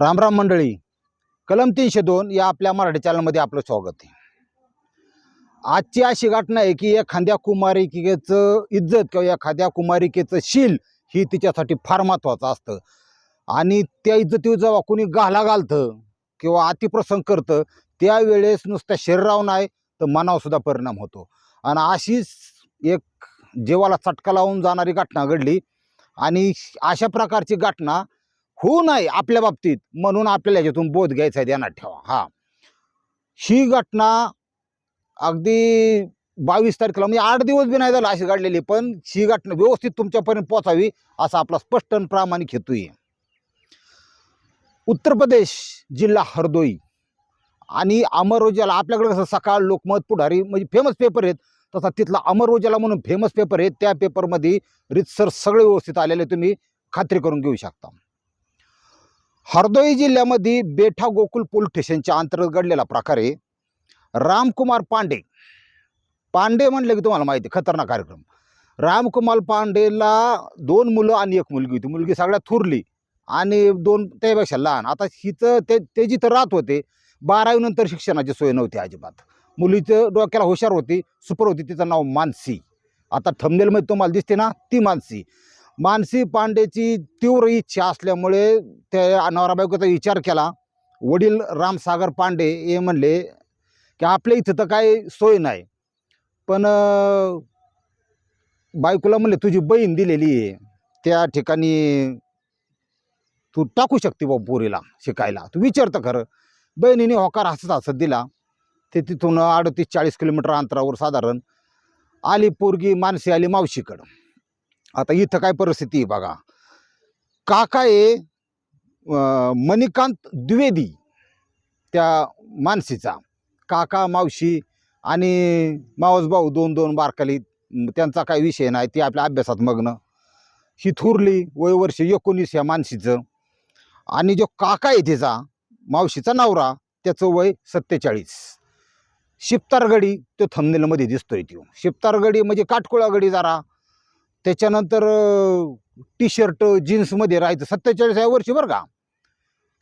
रामराम मंडळी कलम तीनशे दोन या आपल्या मराठी चॅनलमध्ये आपलं स्वागत आहे. आजची अशी घटना आहे की एखाद्या कुमारिकेचं इज्जत किंवा एखाद्या कुमारिकेचं शील ही तिच्यासाठी फार महत्त्वाचं असतं. आणि त्या इज्जतीवर जेव्हा कोणी घाला घालतं किंवा अतिप्रसंग करतं त्यावेळेस नुसत्या शरीरावर नाही तर मनावरसुद्धा परिणाम होतो. आणि अशीच एक जीवाला चटका लावून जाणारी घटना घडली. आणि अशा प्रकारची घटना होऊ नये आपल्या बाबतीत. म्हणून आपल्याला याच्यातून बोध घ्यायचा आहे ध्यानात ठेवा. हा. ही घटना अगदी बावीस तारखेला म्हणजे आठ दिवस बी नाही झाला अशी घडलेली पण ही घटना व्यवस्थित तुमच्यापर्यंत पोचावी असा आपला स्पष्ट आणि प्रामाणिक हेतू आहे. उत्तर प्रदेश जिल्हा हरदोई आणि अमर उजाला आपल्याकडे कसं सकाळ लोकमत पुढारी म्हणजे फेमस पेपर आहेत तसा तिथला अमर उजाला म्हणून फेमस पेपर आहे त्या पेपरमध्ये रितसर सगळे व्यवस्थित आलेले तुम्ही खात्री करून घेऊ शकता. हरदोई जिल्ह्यामध्ये बेठा गोकुल पोलीस स्टेशनच्या अंतर्गत घडलेला प्रकार आहे. रामकुमार पांडे. पांडे म्हणलं की तुम्हाला माहिती आहे, खतरनाक कार्यक्रम. रामकुमार पांडेला दोन मुलं आणि एक मुलगी होती. मुलगी सगळ्यात थुरली आणि दोन त्यापेक्षा लहान. आता हिचं ते ते जिथं राहत होते. बारावीनंतर शिक्षणाची सोय नव्हती अजिबात. मुलीचं डोक्याला हुशार होती. सुपर होती. तिचं नाव मानसी. आता थमनेलमध्ये तुम्हाला दिसते ना ती मानसी. मानसी पांडेची तीव्र इच्छा असल्यामुळे त्या नवरा बायकोचा विचार केला. वडील रामसागर पांडे हे म्हणले की आपल्या इथं तर काही सोय नाही. पण बायकोला म्हणले तुझी बहीण दिलेली आहे. त्या ठिकाणी तू टाकू शकते बाबा पोरीला शिकायला. तू विचारतं खरं बहिणीने होकार हसत हसत दिला. ते तिथून अडतीस चाळीस किलोमीटर अंतरावर साधारण आली पोरगी माणसे आली मावशीकडं. आता इथं काय परिस्थिती आहे बघा. काका आहे मणिकांत द्विवेदी त्या मानसीचा. काका मावशी आणि मावस भाऊ दोन दोन बारकाली त्यांचा काही विषय नाही ती आपल्या अभ्यासात मग्न. ही थुरली वय वर्ष एकोणीस या मानसीचं. आणि जो काका आहे तिचा मावशीचा नवरा त्याचं वय सत्तेचाळीस. शिपतारगडी तो थंबनेलमध्ये दिसतोय तो शिपतारगडी म्हणजे काटकुळागडी जरा. त्याच्यानंतर टी शर्ट जीन्समध्ये राहायचं. सत्तेचाळीस या वर्षी बरं का.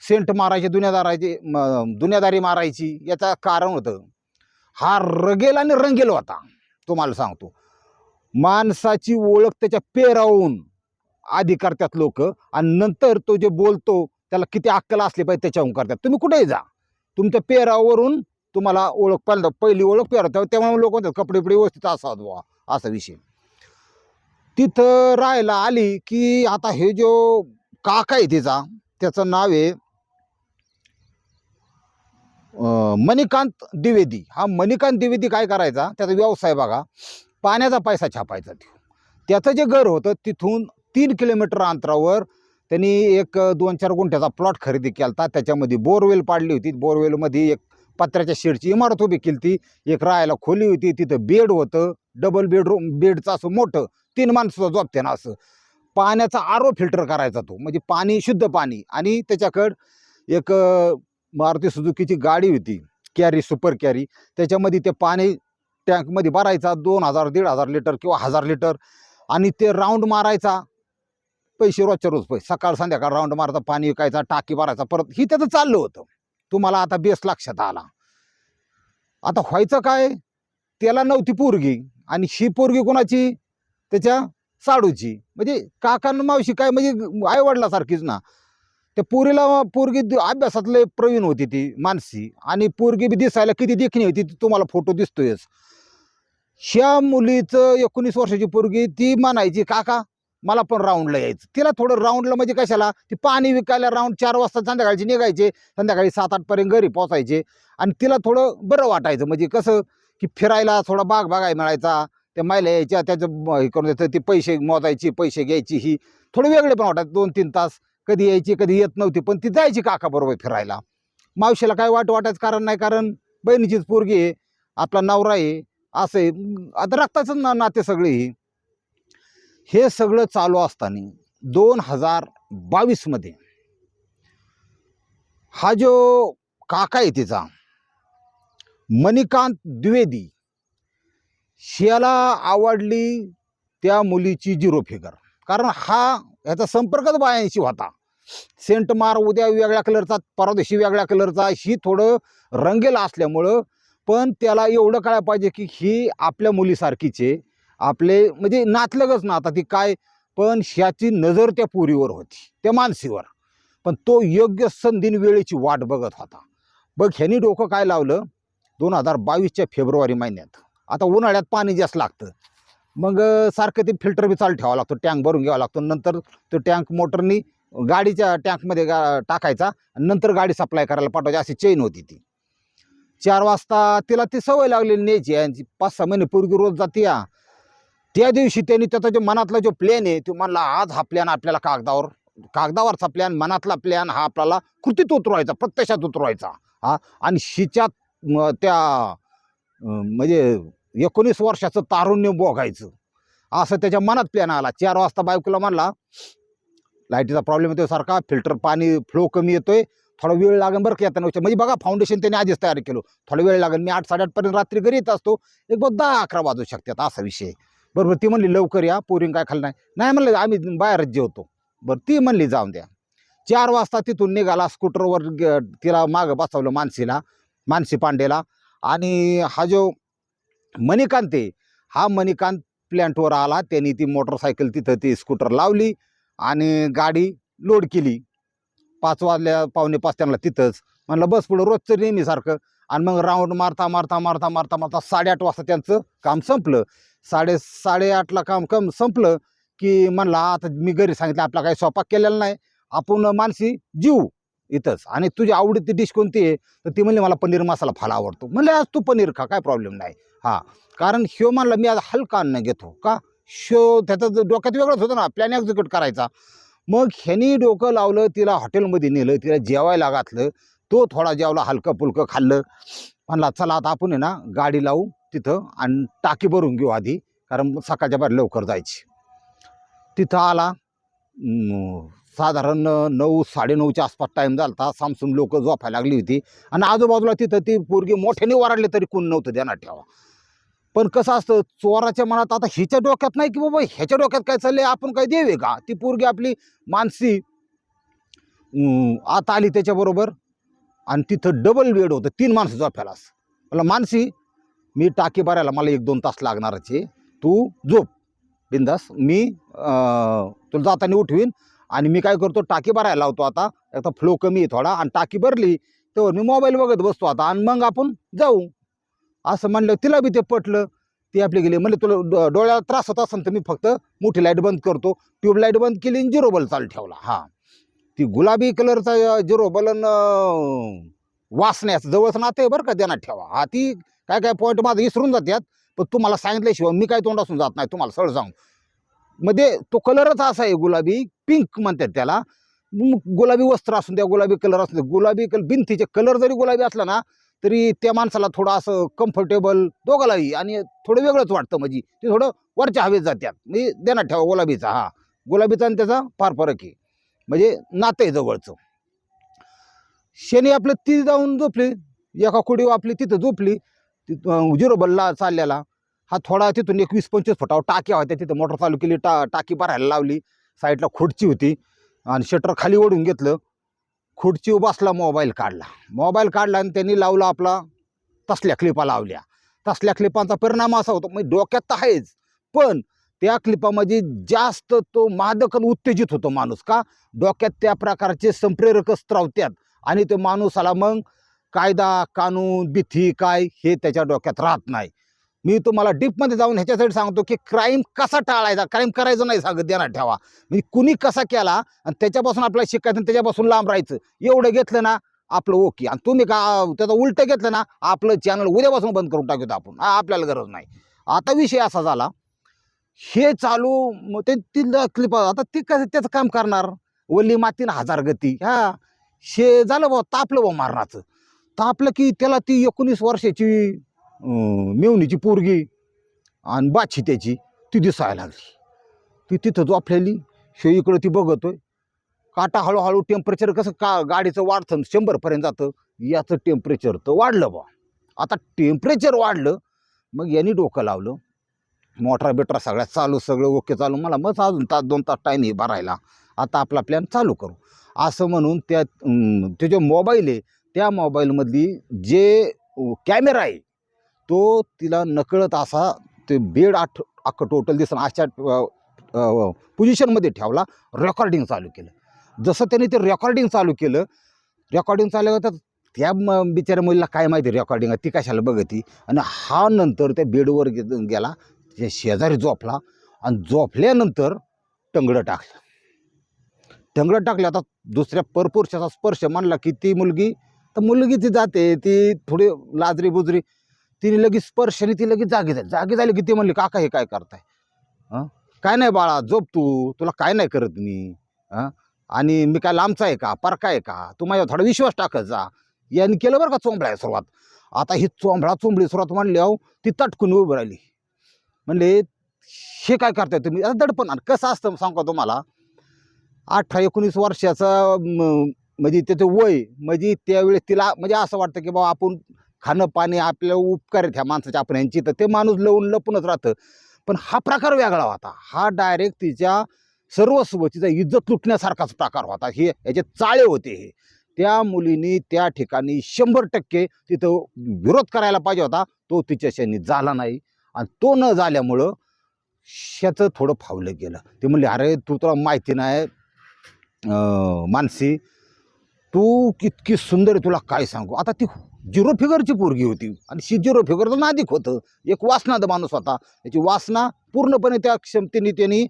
सेंट मारायचे दुनियादाराचे दुनियादारी मारायची याचा कारण होतं. हा रगेल आणि रंगेल होता तुम्हाला सांगतो. माणसाची ओळख त्याच्या पेरावून आधी करतात लोक आणि नंतर तो जे बोलतो त्याला किती अक्कल असली पाहिजे त्याच्याहून करतात. तुम्ही कुठेही जा. तुमच्या पेरावरून तुम्हाला ओळख पहिल्यांदा पहिली ओळख पेरा तेव्हा लोक म्हणतात कपडे बिपडे व्यवस्थित असावं बुवा. असा विषय. तिथं राहायला आली की आता हे जो काका आहे तिचा त्याचं नाव आहे मणिकांत द्विवेदी. हा मणिकांत द्विवेदी काय करायचा? त्याचा व्यवसाय बघा. पाण्याचा पैसा छापायचा तो त्याचं जे घर होतं तिथून तीन किलोमीटर अंतरावर त्यांनी एक दोन चार गुंठ्याचा प्लॉट खरेदी केला होता त्याच्यामध्ये बोरवेल पाडली होती. बोरवेलमध्ये एक पत्र्याच्या शेडची इमारत उभी केली ती एक राहायला खोली होती. तिथं बेड होतं. डबल बेडरूम बेडचं असं मोठं. तीन माणसं झोपते ना असं. पाण्याचा आरो फिल्टर करायचा तो. म्हणजे पाणी शुद्ध पाणी. आणि त्याच्याकडं एक मारुती सुजुकीची गाडी होती. कॅरी सुपर कॅरी त्याच्यामध्ये ते पाणी टँकमध्ये भरायचा. दोन हजार दीड हजार लिटर किंवा हजार लिटर. आणि ते राऊंड मारायचा. पैसे रोजच्या रोज पैसे. सकाळ संध्याकाळ राऊंड मारायचा पाणी विकायचा टाकी भरायचा परत ही त्याचं चाललं होतं. तुम्हाला आता बेस लक्षात आला. आता व्हायचं काय? त्याला नव्हती पोरगी. आणि ही पोरगी कोणाची? त्याच्या साडूची. म्हणजे काकांना मावशी काय म्हणजे आईवडिलासारखीच ना. त्या पोरीला पोरगी अभ्यासातले प्रवीण होती ती मानसी. आणि पोरगी बी दिसायला किती देखणी होती ती तुम्हाला फोटो दिसतोयच. ह्या मुलीचं एकोणीस वर्षाची पोरगी ती म्हणायची काका मला पण राऊंडला यायचं. तिला थोडं राऊंडला म्हणजे कशाला? ती पाणी विकायला राऊंड चार वाजता संध्याकाळची निघायचे. संध्याकाळी सात आठपर्यंत घरी पोचायचे आणि तिला थोडं बरं वाटायचं. म्हणजे कसं? की फिरायला थोडा बाग बागाय मिळायचा. त्या महिला यायच्या त्याचं हे करून द्यायचं ती पैसे मोजायची पैसे घ्यायची ही थोडं वेगळे पण वाटायचं दोन तीन तास. कधी यायची कधी येत नव्हती पण ती जायची काका बरोबर फिरायला. मावशीला काय वाट वाटायचं कारण नाही? कारण बहिणीचीच पोरगी आहे आपला नवरा आहे असं आहे. आता रक्ताचंच ना नाते सगळे ही हे सगळं चालू असताना दोन हजार बावीसमध्ये हा जो काका आहे तिचा मणिकांत द्विवेदी शियाला आवडली त्या मुलीची झिरो फिगर कारण हा ह्याचा संपर्कच बायांशी होता. सेंट मार उद्या वेगळ्या कलरचा परदेशी वेगळ्या कलरचा ही थोडं रंगेल असल्यामुळं पण त्याला एवढं कळायला पाहिजे की ही आपल्या मुलीसारखीचे आपले म्हणजे नातलगच ना आता ती काय पण ह्याची नजर त्या पुरीवर होती त्या मानसीवर. पण तो योग्य संधीन वेळेची वाट बघत होता. बघ ह्यानी डोकं काय लावलं? दोन हजार बावीसच्या फेब्रुवारी महिन्यात. आता उन्हाळ्यात पाणी जास्त लागतं. मग सारखं ते फिल्टर बी चालू ठेवावं लागतं टँक भरून घ्यावा लागतो. नंतर तो टँक मोटरनी गाडीच्या टँकमध्ये गा टाकायचा आणि नंतर गाडी सप्लाय करायला पाठवायची अशी चेन होती ती. चार वाजता तिला ती सवय लागलेली न्यायची आणि पाच सहा महिने पूर्वी रोज जाते या. त्या दिवशी त्यांनी त्याचा जो मनातला जो प्लॅन आहे तो म्हणला आज हा प्लॅन आपल्याला कागदावर कागदावरचा प्लॅन मनातला प्लॅन हा आपल्याला कृतीत उतरवायचा प्रत्यक्षात उतरवायचा. हा. आणि शिच्यात त्या म्हणजे एकोणीस वर्षाचं तारुण्य बोगायचं असं त्याच्या मनात प्लॅन आला. चार वाजता बायकोला म्हणला लाईटीचा प्रॉब्लेम येतोय सारखा फिल्टर पाणी फ्लो कमी येतोय. थोडा वेळ लागेल बरं का येताना म्हणजे बघा फाउंडेशन त्यांनी आधीच तयार केलं. थोडा वेळ लागेल. मी आठ साडेआठपर्यंत रात्री घरी येत असतो. एक बघ दहा अकरा वाजू शकतात. असा विषय. बरोबर ती म्हणली लवकर या. पोरिंग काय खाल्लं नाही. नाही म्हणलं आम्ही बाहेरच जेवतो. बरं ती म्हणली जाऊन द्या. चार वाजता तिथून निघाला स्कूटरवर ग- तिला मागं बसवलं मानसीला मानसी पांडेला. आणि हा जो मणिकांते हा मणिकांत प्लॅन्टवर आला. त्यांनी ती मोटरसायकल तिथं ती स्कूटर लावली आणि गाडी लोड केली. पाच वाजल्या पावणे पाच त्यांना तिथंच. म्हणलं बस पुढं रोजचं नेहमीसारखं आणि मग राऊंड मारता मारता मारता मारता मारता साडेआठ वाजता त्यांचं काम संपलं. साडे साडेआठला काम कम संपलं की म्हणला आता मी घरी सांगितलं आपला काही स्वयंपाक केलेला नाही. आपण मानसी जीव. इथंच. आणि तुझी आवडीची डिश कोणती आहे? तर ती म्हणली मला पनीर मसाला फार आवडतो. म्हणलं आज तू पनीर खा काय प्रॉब्लेम नाही. हां. कारण ह्यो म्हणला मी आज हलका अन्न घेतो. का? शो त्याचं डोक्यात वेगळंच होतं ना प्लॅन एक्झिक्यूट करायचा. मग ह्यानी डोकं लावलं तिला हॉटेलमध्ये नेलं तिला जेवायला घातलं तो थोडा जेवला हलकं फुलकं खाल्लं. म्हणला चला आता आपण आहे ना गाडी लावू तिथं आणि टाकी भरून घेऊ आधी कारण सकाळच्या बाहेर लवकर जायची. तिथं आला साधारण नऊ साडेनऊच्या आसपास टाईम झाला होता सामसून लोक झोपायला लागली होती. आणि आजूबाजूला तिथं ती पोरगी मोठ्याने वराडली तरी कोण नव्हतं त्यांना ठेवा. पण कसं असतं चोराच्या मनात आता हिच्या डोक्यात नाही की बाबा ह्याच्या डोक्यात काय चाललंय? आपण काय देवे का? ती पोरगी आपली मानसी आता आली त्याच्याबरोबर. आणि तिथं डबल बेड होतं. तीन माणसं झोपायलाच मला मानसी मी टाकी भरायला मला एक दोन तास लागणारचे तू झोप. बिंदास. मी तुला जाताना उठवीन. आणि मी काय करतो टाकी भरायला लावतो आता. एकदा फ्लो कमी आहे थोडा आणि टाकी भरली तर मी मोबाईल बघत बसतो आता आणि मग आपण जाऊ. असं म्हणलं तिला बी ते पटलं. ती आपली गेली. म्हणजे तुला डोळ्याला त्रास होत असेल तर मी फक्त मोठी लाइट बंद करतो. ट्यूबलाईट बंद केली आणि झिरो चालू ठेवला. हां. ती गुलाबी कलरचा झिरो बलन वाचण्याचं जवळच नाते बरं का ध्यानात ठेवा. हा ती काय काय पॉईंट माझं विसरून जातात पण तुम्हाला सांगितल्याशिवाय मी काय तोंडासून जात नाही. तुम्हाला सरळ सांगू. मध्ये तो कलरच असा आहे गुलाबी पिंक म्हणतात त्याला. गुलाबी वस्त्र असून द्या गुलाबी कलर असून द्या. गुलाबी कल भिंतीचे कलर जरी गुलाबी असला ना तरी त्या माणसाला थोडं असं कम्फर्टेबल दोघालाही आणि थोडं वेगळंच वाटतं म्हणजे. ते थोडं वरच्या हवेत जातात म्हणजे देण्यात ठेवा गुलाबीचा हा. गुलाबीचा आणि त्याचा फार फरक आहे. म्हणजे नातं आहे जवळचं. शनी आपलं ती जाऊन झोपली. एका कुडी आपली तिथं झोपली. तिथं झिरो बल्ला चाललेला. हा थोडा तिथून एक वीस पंचवीस फुटावर टाक्या होत्या तिथं. मोटर चालू केली टा टाकी भरायला लावली. साईडला खुर्ची होती. आणि शटर खाली ओढून घेतलं. खुर्ची बसला मोबाईल काढला. मोबाईल काढला आणि त्यांनी लावला आपला तसल्या क्लिपा लावल्या. तसल्या क्लिपांचा परिणाम असा होतो म्हणजे डोक्यात तर आहेच पण त्या क्लिपामध्ये जास्त तो मादक उत्तेजित होतो माणूस का? डोक्यात त्या प्रकारचे संप्रेरक स्त्रावत्यात आणि तो माणूसाला मग कायदा कानून भीती काय हे त्याच्या डोक्यात राहत नाही. मी तुम्हाला डीपमध्ये जाऊन ह्याच्यासाठी सांगतो की क्राईम कसा टाळायचा? क्राईम करायचं नाही सांगत देणार ठेवा. म्हणजे कुणी कसा केला आणि त्याच्यापासून आपल्याला शिकायचं आणि त्याच्यापासून लांब राहायचं एवढं घेतलं ना आपलं ओके आणि तुम्ही का त्याचं उलटं घेतलं ना आपलं चॅनल उद्यापासून बंद करून टाकतो आपण. आपल्याला गरज नाही. आता विषय असा झाला हे चालू मग ते तिथलं क्लिप आता ती कसं त्याचं काम करणार? वल्ली मातीन हजार गती. हा. शे झालं बा तापलं बा मारणाचं. तापलं की त्याला ती एकोणीस वर्षाची मेवणीची पोरगी आणि बाची त्याची ती दिसायला लागली. ती तिथं झोपलेली शो इकडं ती बघतोय. काटा हळूहळू टेम्परेचर कसं का गाडीचं वाढतं शंभरपर्यंत जातं. याचं टेम्परेचर तर वाढलं बा आता टेम्परेचर वाढलं मग यांनी डोकं लावलं. मोटरा बिटरा सगळ्या चालू सगळं ओके चालू. मला मग अजून तास दोन तास टाईम आहे भरायला. आता आपला प्लॅन चालू करू. असं म्हणून त्या ते जो मोबाईल आहे त्या मोबाईलमधली जे कॅमेरा आहे तो तिला नकळत असा ते बेड आठ अख्खं टोटल दिसणं अशा पोझिशनमध्ये ठेवला रेकॉर्डिंग चालू केलं. जसं त्याने ते रेकॉर्डिंग चालू केलं रेकॉर्डिंग चालू तर त्या म बिचाऱ्या मुलीला काय माहिती रेकॉर्डिंग आहे ती कशाला बघती? आणि हा नंतर त्या बेडवर गेला त्या शेजारी झोपला आणि झोपल्यानंतर टंगडं टाकलं. टंगडं टाकलं आता दुसऱ्या परपुरुषाचा स्पर्श मानला की ती मुलगी तर मुलगी ती जाते ती थोडी लाजरी बुजरी तिने लगेच स्पर्शाने ती लगेच जागी झाली. जागी झाली की ती म्हणले काका हे काय करताय? हं? काय नाही बाळा झोप तू. तुला काय नाही करत मी. आणि मी काय लांबचा आहे का? परका आहे का? तू माझ्यावर थोडा विश्वास टाकत जा. यांनी केलं बरं का चोंबळा सुरुवात. आता ही चोंबळा चोंबडी सुरुवात म्हणली अहो ती तटकून उभी राहिली. म्हणले हे काय करताय तुम्ही? आता दडपण आणि. कसं असतं सांगू तुम्हाला. अठरा एकोणीस वर्षाचं म्हणजे त्याचं वय म्हणजे त्यावेळेस तिला म्हणजे असं वाटतं की बाबा आपण खाणं पाणी आपल्या उपकार आहेत ह्या माणसाच्या आपण यांची तर ते माणूस लवून लपूनच राहतं. पण हा प्रकार वेगळा होता. हा डायरेक्ट तिच्या सर्वस्व तिचा इज्जत लुटण्यासारखाच प्रकार होता. हे याचे चाळे होते हे. त्या मुलीने त्या ठिकाणी शंभर टक्के तिथं विरोध करायला पाहिजे होता. तो तिच्याशी झाला नाही. आणि तो न झाल्यामुळं शेचं थोडं फावलं गेलं. ते म्हणले अरे तू तुला माहिती नाही मानसी तू कितकी सुंदर आहे तुला काय सांगू? आता ती झिरो फिगरची पोरगी होती. आणि शी झिरो फिगरचं नादिक होतं. एक वासनाद माणूस होता. त्याची वासना पूर्णपणे त्या क्षमतेने त्यांनी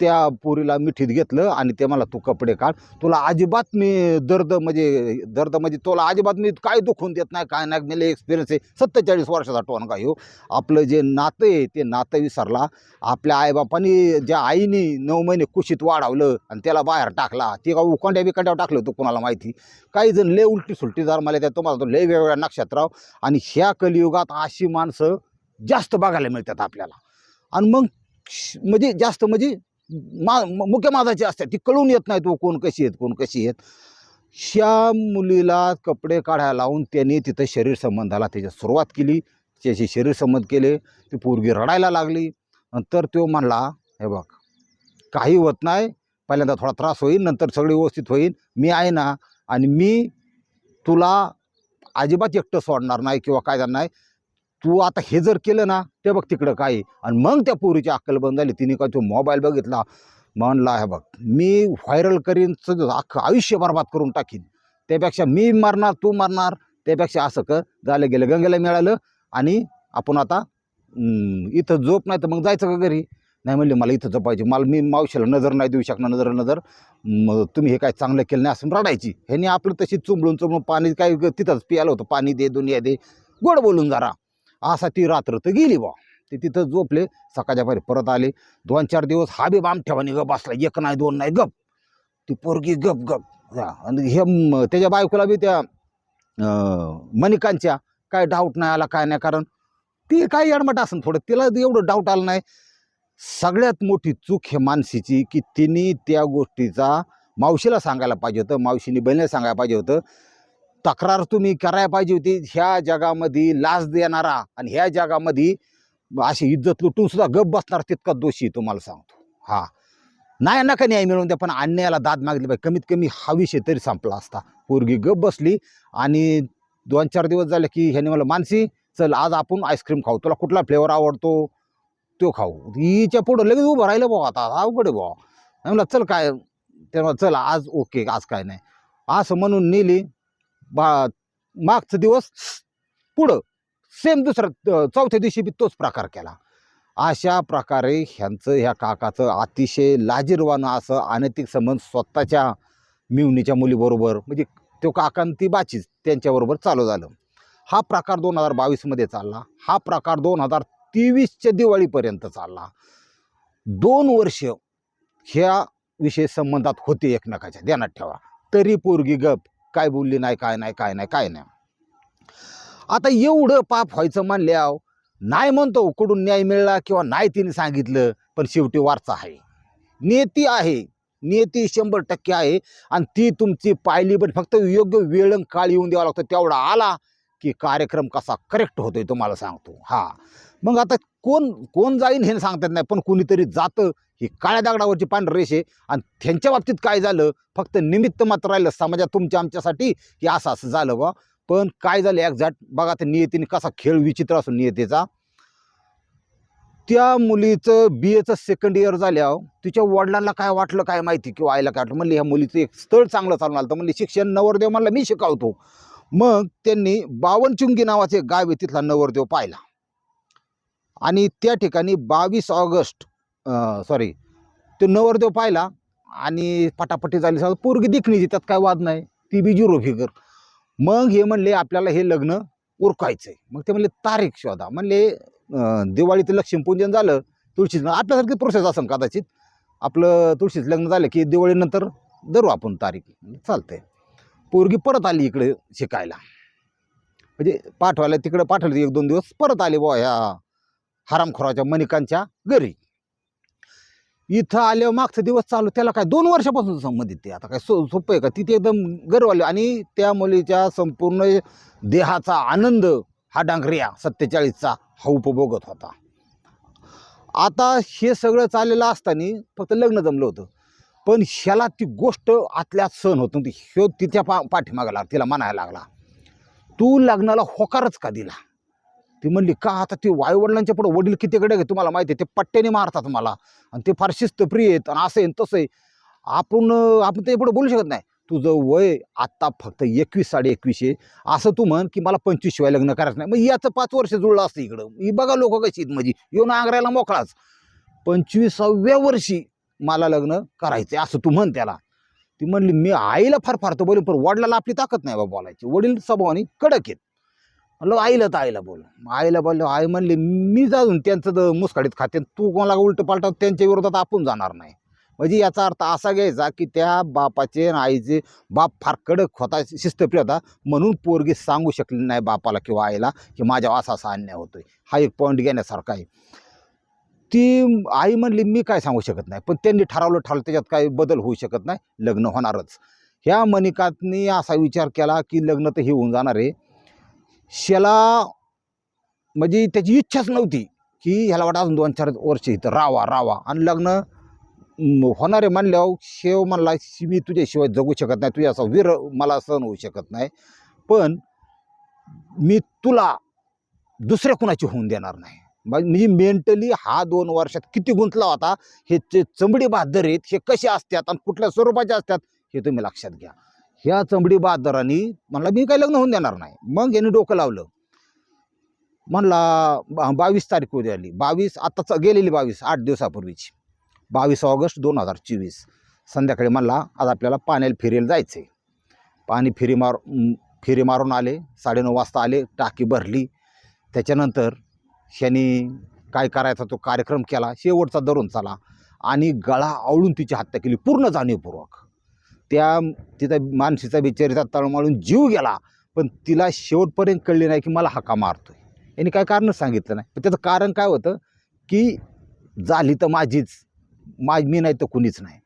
त्या पोरीला मिठीत घेतलं आणि ते मला तू कपडे काढ. तुला अजिबात मी दर्द म्हणजे दर्द म्हणजे तुला अजिबात मी काय दुखून देत नाही काय नाही. मला एक्सपिरियन्स आहे. सत्तेचाळीस वर्षाचा टोनगा हो आपलं जे नातं आहे ते नातं विसरला. आपल्या आईबापानी ज्या आईने नऊ महिने कुशीत वाढवलं आणि त्याला बाहेर टाकला ते का उकोंड्या बिकांड्यावर टाकलं होतं कोणाला माहिती? काही जण लय उलटी सुलटी जर मला त्या तुम्हाला तो लय वेगवेगळ्या नक्षत्राव आणि ह्या कलियुगात अशी माणसं जास्त बघायला मिळतात आपल्याला. आणि मग श- म्हणजे जास्त म्हणजे मा मुख्य माझाची असतात ती कळून येत नाही तो कोण कशी आहेत कोण कशी आहेत. श्या मुलीला कपडे काढायला लावून त्याने तिथं शरीर संबंधाला त्याची सुरुवात केली. त्याचे शरीर संबंध केले. ती पोरगी रडायला लागली. नंतर तो म्हणला हे बघ काही होत नाही. पहिल्यांदा थोडा त्रास होईल. नंतर सगळे व्यवस्थित होईल. मी आहे ना आणि मी तुला अजिबात एकटं सोडणार नाही किंवा काय करणार नाही. तू आता हे जर केलं ना ते बघ तिकडं काय आणि मग त्या पोरीची अक्कल बंद झाली तिने काय तो मोबाईल बघितला. म्हणला हे बघ मी व्हायरल करीन अख्खं आयुष्य बरबाद करून टाकीन. त्यापेक्षा मी मरणार तू मरणार. त्यापेक्षा असं कर. झालं गेलं गंगेला मिळालं. आणि आपण आता इथं झोप नाही तर मग जायचं का घरी? नाही म्हणले मला इथं झोपायची. मला मी मावशीला नजर नाही देऊ शकणार नजर नजर. मग तुम्ही हे काय चांगलं केलं नाही असं रडायची. ह्याने आपलं तशी चुंबळून चुंबळून पाणी काय तिथंच प्यायला होतं. पाणी दे दुनिया दे. गोड बोलून जरा. असा ती रात्र तर गेली बा ते तिथं झोपले सकाळच्या पारी परत आले. दोन चार दिवस हा बी बाम ठेवानी गप असला एक नाही दोन नाही गप. ती पोरगी गप गप. आणि हे त्याच्या बायकोला बी त्या मनिकांच्या काय डाऊट नाही आला काय नाही कारण ती काय अडमट असेल थोडं तिला एवढं डाऊट आलं नाही. सगळ्यात मोठी चूक हे मानसीची की तिने त्या गोष्टीचा मावशीला सांगायला पाहिजे होतं मावशीने बहिणीला सांगायला पाहिजे होतं. तक्रार तुम्ही करायला पाहिजे होती ह्या जगामध्ये लाच देणारा आणि ह्या जगामध्ये अशी इज्जत लुटून सुद्धा गप बसणार तितका दोषी तुम्हाला सांगतो. हा. नाही नका न्याय मिळवून द्या पण अन्यायाला दाद मागली पाहिजे. कमीत कमी हा विषय तरी संपला असता. पोरगी गप बसली आणि दोन चार दिवस झाले की ह्याने मला मानसी चल आज आपण आईस्क्रीम खाऊ. तुला कुठला फ्लेवर आवडतो? तो खाऊ. हिच्या पुढं लगेच उभं राहिलं भाऊ आता. अवघड आहे भाऊ. म्हणलं चल काय? तेव्हा चल आज ओके आज काय नाही. असं म्हणून नेली. बा मागचा दिवस पुढं सेम दुसरा चौथ्या दिवशी बी तोच प्रकार केला. अशा प्रकारे ह्यांचं ह्या काकाचं अतिशय लाजीरवानं असं अनैतिक संबंध स्वतःच्या मिवणीच्या मुलीबरोबर म्हणजे तो काकां ती बाचीच त्यांच्याबरोबर चालू झालं. हा प्रकार दोन हजार बावीसमध्ये चालला. हा प्रकार दोन हजार तेवीसच्या दिवाळीपर्यंत चालला. दोन वर्ष ह्या विषय संबंधात होते एकमेकाच्या ध्यानात ठेवा. तरी पोरगी गप. काय बोलली नाही काय नाही काय नाही काय नाही. आता एवढं पाप व्हायचं म्हणल्याव नाही म्हणतो कुठून न्याय मिळला किंवा नाही तिने सांगितलं पण शेवटी वारचा आहे. नियती आहे. नियती शंभर टक्के आहे. आणि ती तुमची पाहिली पण फक्त योग्य वेळ काळ येऊन द्यावा लागतो. तेवढा आला की कार्यक्रम कसा करेक्ट होतोय तुम्हाला सांगतो. हा. मग आता कोण कोण जाईन हे सांगतात नाही पण कोणीतरी जातं. ही काळ्या दगडावरची पांढरी रेष आहे. आणि त्यांच्या बाबतीत काय झालं? फक्त निमित्त मात्र राहिलं समाजात तुमच्या आमच्यासाठी की असं असं झालं बा पण काय झालं एक्झॅक्ट बघा त्या नियतीने कसा खेळ विचित्र असून नियतीचा. त्या मुलीचं बी एचं सेकंड इयर झाल्यावर तिच्या वडिलांना काय वाटलं काय माहिती किंवा आईला काय वाटलं? म्हणले ह्या मुलीचं एक स्थळ चांगलं चालून आलं तर म्हणले शिक्षण नवरदेव म्हणलं मी शिकवतो. मग त्यांनी बावनचुंगी नावाचे गाव आहे तिथला नवरदेव पाहिला. आणि त्या ठिकाणी बावीस ऑगस्ट सॉरी तो नवरदेव पाहिला आणि पटापटी झाली. सांग पोरगी दिखणी त्यात काय वाद नाही. ती बी झिरो फिगर. मग हे म्हणले आपल्याला हे लग्न उरकायचं आहे मग ते म्हणले तारीख शोधा. म्हणले दिवाळीचं लक्ष्मीपूजन झालं तुळशीचं आपल्यासारखी प्रोसेस असेल कदाचित. आपलं तुळशीचं लग्न झालं की दिवाळीनंतर धरू आपण तारीख. चालतंय. पोरगी परत आली इकडे शिकायला. म्हणजे पाठवायला तिकडे पाठवली एक दोन दिवस परत आले बुवा ह्या हरामखोराच्या मणिकांच्या घरी. इथं आल्यावर मागचा दिवस चालू त्याला काय दोन वर्षापासून संबंधित ते आता काय सो सोपं आहे का? तिथे एकदम गर्व आले आणि त्या मुलीच्या संपूर्ण देहाचा आनंद हा डांगरिया सत्तेचाळीसचा हा उपभोगत होता. आता हे सगळं चाललेलं असताना फक्त लग्न जमलं होतं. पण ह्याला ती गोष्ट आतल्या सण होत नव्हती. ह्यो तिच्या पा पाठीमागा लागला तिला म्हणायला लागला तू लग्नाला होकारच का दिला? ती म्हणली का आता ते वाईवडिलांच्या पुढे वडील किती कडे तुम्हाला माहिती आहे? ते पट्ट्याने मारतात मला. आणि ते फार शिस्तप्रिय आहेत आणि असं आहे तसं आहे. आपण आपण ते पुढे बोलू शकत नाही. तुझं वय आत्ता फक्त एकवीस साडे एकवीस आहे. असं तू म्हण की मला पंचवीस शिवाय लग्न करायचं नाही. मग याचं पाच वर्ष जुळलं असतं इकडं. ही बघा लोक कशी आहेत म्हणजे. येऊन आंग्रायला मोकळाच. पंचवीसाव्या वर्षी मला लग्न करायचं आहे असं तू म्हण त्याला. ती म्हणली मी आईला फार फार तर बोलेन पण वडिलाला आपली ताकद नाही बाबा बोलायची. वडील स्वभावाने कडक आहेत. म्हणलं आईला तर आईला बोल. मग आईला बोललो आई म्हणली मी जाऊन त्यांचं तर मुसकाडीत खाते. तू कोणाला उलट पालटा त्यांच्या विरोधात आपण जाणार नाही. म्हणजे याचा अर्थ असा घ्यायचा की त्या बापाचे आणि आईचे बाप फार कडक होता शिस्तप्रिय होता. म्हणून पोरगी सांगू शकली नाही बापाला किंवा आईला की माझ्या असा असा अन्याय होतोय. हा एक पॉईंट घेण्यासारखा आहे. ती आई म्हणली मी काय सांगू शकत नाही. पण त्यांनी ठरवलं ठरवलं त्याच्यात काही बदल होऊ शकत नाही. लग्न होणारच. ह्या मनिकातनी असा विचार केला की लग्न तर हे होऊन जाणार आहे. शेला म्हणजे त्याची इच्छाच नव्हती की ह्याला वाटत अजून दोन चार वर्ष इथं रावा रावा आणि लग्न होणारे होणार आहे म्हणल्यावर शेव म्हणला मी तुझ्याशिवाय जगू शकत नाही. तुझ्या असा वीर मला सहन होऊ शकत नाही. पण मी तुला दुसऱ्या कुणाची होऊन देणार नाही. मग म्हणजे मेंटली हा दोन वर्षात किती गुंतला होता हे चे चंबडी बहादर आहेत हे कसे असतात आणि कुठल्या स्वरूपाचे असतात हे तुम्ही लक्षात घ्या. ह्या चंबडी बहादरांनी म्हणला मी काही लग्न होऊन देणार नाही. मग यांनी डोकं लावलं. म्हणला बा- बावीस तारीख उद्या आली. बावीस आत्ताच गेलेली बावीस आठ दिवसापूर्वीची. बावीस ऑगस्ट दोन हजार चोवीस. संध्याकाळी म्हणला आज आपल्याला पाण्याला फिरायला जायचं आहे पाणी फिरी मार फिरी मारून आले साडेनऊ वाजता आले टाकी भरली. त्याच्यानंतर ह्यांनी काय करायचा तो कार्यक्रम केला शेवटचा धरून चाला आणि गळा आवळून तिची हत्या केली पूर्ण जाणीवपूर्वक. त्या तिचा मानसीचा बिचारीचा तळमळून जीव गेला. पण तिला शेवटपर्यंत कळले नाही की मला हाका आहे यांनी काय कारण सांगितलं नाही. पण त्याचं कारण काय होतं की झाली तर माझीच. माझ मी नाही तर कुणीच नाही.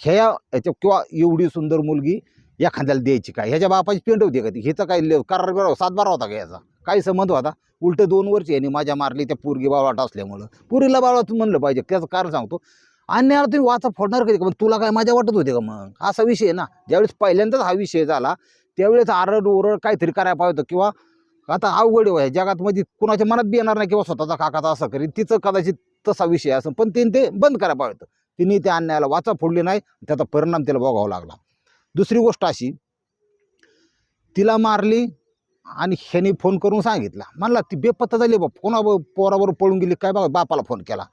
ह्या याच्या किंवा एवढी सुंदर मुलगी एखाद्याला द्यायची काय? ह्याच्या बापाची पेंट होती का ती? ह्याचा काय करार बिरार सातबारा होता का याचा? काय संबंध होता? उलटं दोन वर्ष यांनी माझ्या मारली. त्या पोरगी बाळवाट असल्यामुळं. पुरीला बाळवाट म्हणलं पाहिजे. त्याचं कारण सांगतो. अन्याला तुम्ही वाचा फोडणार कधी का? मग तुला काय माझ्या वाटत होते का मग? असा विषय आहे ना. ज्यावेळेस पहिल्यांदाच हा विषय झाला त्यावेळेस आरड ओरड काहीतरी करायला पाहिजे होतं किंवा आता अवघड आहे जगात म्हणजे कुणाच्या मनात बी येणार नाही किंवा स्वतःचा काकाचा असं करीन तिचं कदाचित तसा विषय असं. पण तिने ते बंद करायला पाहिजे होतं. तिने त्या अन्यायाला वाचा फोडली नाही त्याचा परिणाम तिला भोगावा लागला. दुसरी गोष्ट अशी तिला मारली आणि ह्याने फोन करून सांगितला. म्हणला ती बेपत्ता झाली बाप कोणा पोराबरोबर पळून गेली. काय बघा बापाला फोन केला.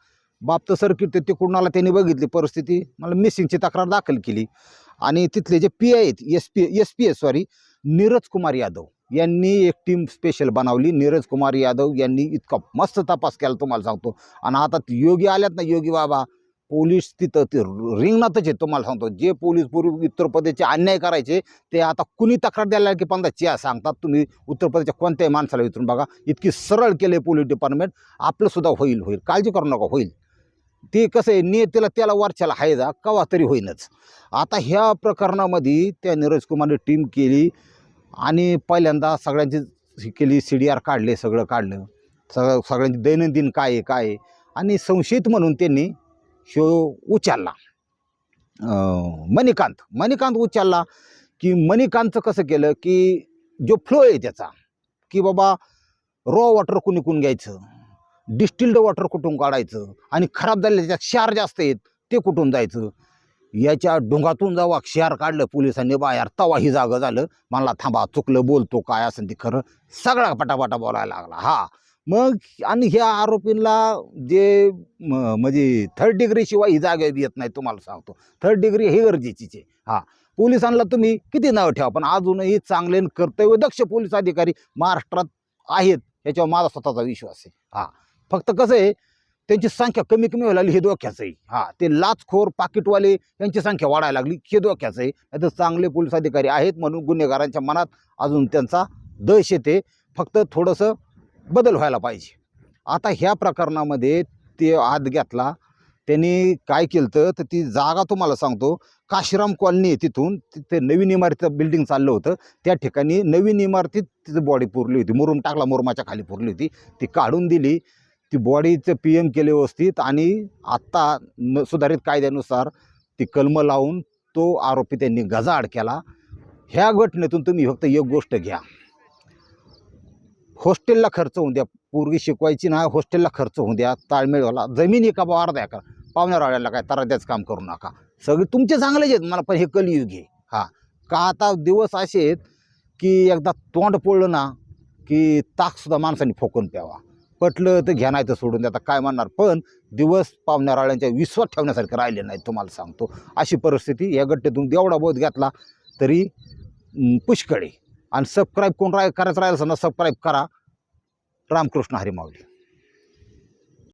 बाप तर सर्किट ते कुणाला त्यांनी बघितली परिस्थिती. मला मिसिंगची तक्रार दाखल केली. आणि तिथले जे पी आय आहेत S P S P S sorry Neeraj Kumar Yadav. यांनी एक टीम स्पेशल बनवली. नीरज कुमार यादव यांनी इतका मस्त तपास केला तुम्हाला सांगतो. आणि आता योगी आल्यात ना योगी बाबा पोलीस तिथं ते रिंगणातच आहे तुम्हाला सांगतो. जे पोलीस पूर्वी उत्तर प्रदेशचे अन्याय करायचे ते आता कुणी तक्रार द्यायला की पंधरा चिया सांगतात तुम्ही उत्तर प्रदेशच्या कोणत्याही माणसाला विचारून बघा. इतकी सरळ केले पोलीस डिपार्टमेंट आपलंसुद्धा होईल होईल. काळजी करू नका होईल. ते कसं आहे नियतीला त्याला वरच्याला हाय जा कवा तरी होईनच. आता ह्या प्रकरणामध्ये त्या नीरज कुमारने टीम केली आणि पहिल्यांदा सगळ्यांची हे केली सी डी आर काढले सगळं काढलं. सगळं सगळ्यांची दैनंदिन काय आहे काय आहे. आणि संशयित म्हणून त्यांनी शो उचलला. मणिकांत मणिकांत उचलला की मणिकांतचं कसं केलं की जो फ्लो आहे त्याचा की बाबा रॉ वॉटर कुणीकून घ्यायचं. डिस्टिल्ड वॉटर कुठून काढायचं आणि खराब झालेले त्याच्यात क्षार जास्त आहेत ते कुठून जायचं? याच्या डोंगातून जावा क्षार काढलं पोलिसांनी बाहेर? तवा ही जागं झालं. मला थांबा चुकलं बोलतो काय असं ते खरं. सगळा पटापटा बोलायला लागला. हा. मग आणि ह्या आरोपींना जे म्हणजे थर्ड डिग्रीशिवाय ही जागा येत नाही तुम्हाला सांगतो. थर्ड डिग्री हे गरजेचीच आहे. हा. पोलिसांना तुम्ही किती नावं ठेवा पण अजूनही चांगले कर्तव्य दक्ष पोलीस अधिकारी महाराष्ट्रात आहेत याच्यावर माझा स्वतःचा विश्वास आहे. हा. फक्त कसं आहे त्यांची संख्या कमी कमी व्हायला लागली हे धोक्याचं आहे. हा ते लाचखोर पाकिटवाले यांची संख्या वाढायला लागली हे धोक्याचं आहे. नाही तर चांगले पोलीस अधिकारी आहेत म्हणून गुन्हेगारांच्या मनात अजून त्यांचा दश येते. फक्त थोडंसं बदल व्हायला पाहिजे. आता ह्या प्रकरणामध्ये ते आत घेतला त्यांनी काय केलं तर ती जागा तुम्हाला सांगतो. काशीराम कॉलनी आहे तिथून तिथे नवीन इमारतीचं बिल्डिंग चाललं होतं. त्या ठिकाणी नवीन इमारतीत तिचं बॉडी पुरली होती. मुरुम टाकला मुरुमाच्या खाली पुरली होती. ती काढून दिली. ती बॉडीचं पी एम केले व्यवस्थित आणि आत्ता न सुधारित कायद्यानुसार ती कलमं लावून तो आरोपी त्यांनी गजाआड केला. ह्या घटनेतून तुम्ही फक्त एक गोष्ट घ्या. हॉस्टेलला खर्च होऊन द्या. पूर्वी शिकवायची ना हॉस्टेलला खर्च होऊन द्या. ताळमेळ झाला जमीन एका बा अर्धा एका पाहुण्याराळ्याला काय तराद्याच काम करू नका. सगळे तुमचे चांगलेच आहेत. मला पण हे कलियुग आहे. हां. का आता दिवस असे आहेत की एकदा तोंड पोळलं ना की ताकसुद्धा माणसाने फोकून प्यावा. पटलं तर घ्या नाही तर सोडून द्या. आता काय म्हणणार? पण दिवस पाहुण्याराळ्यांच्या विश्वास ठेवण्यासारखे राहिले नाहीत तुम्हाला सांगतो. अशी परिस्थिती या गट्टेतून देवडा बोध घेतला तरी पुष्कळे आणि सबस्क्राईब कोण राय करायचं राहिलं असं ना सबस्क्राईब करा. रामकृष्ण हरी माऊली.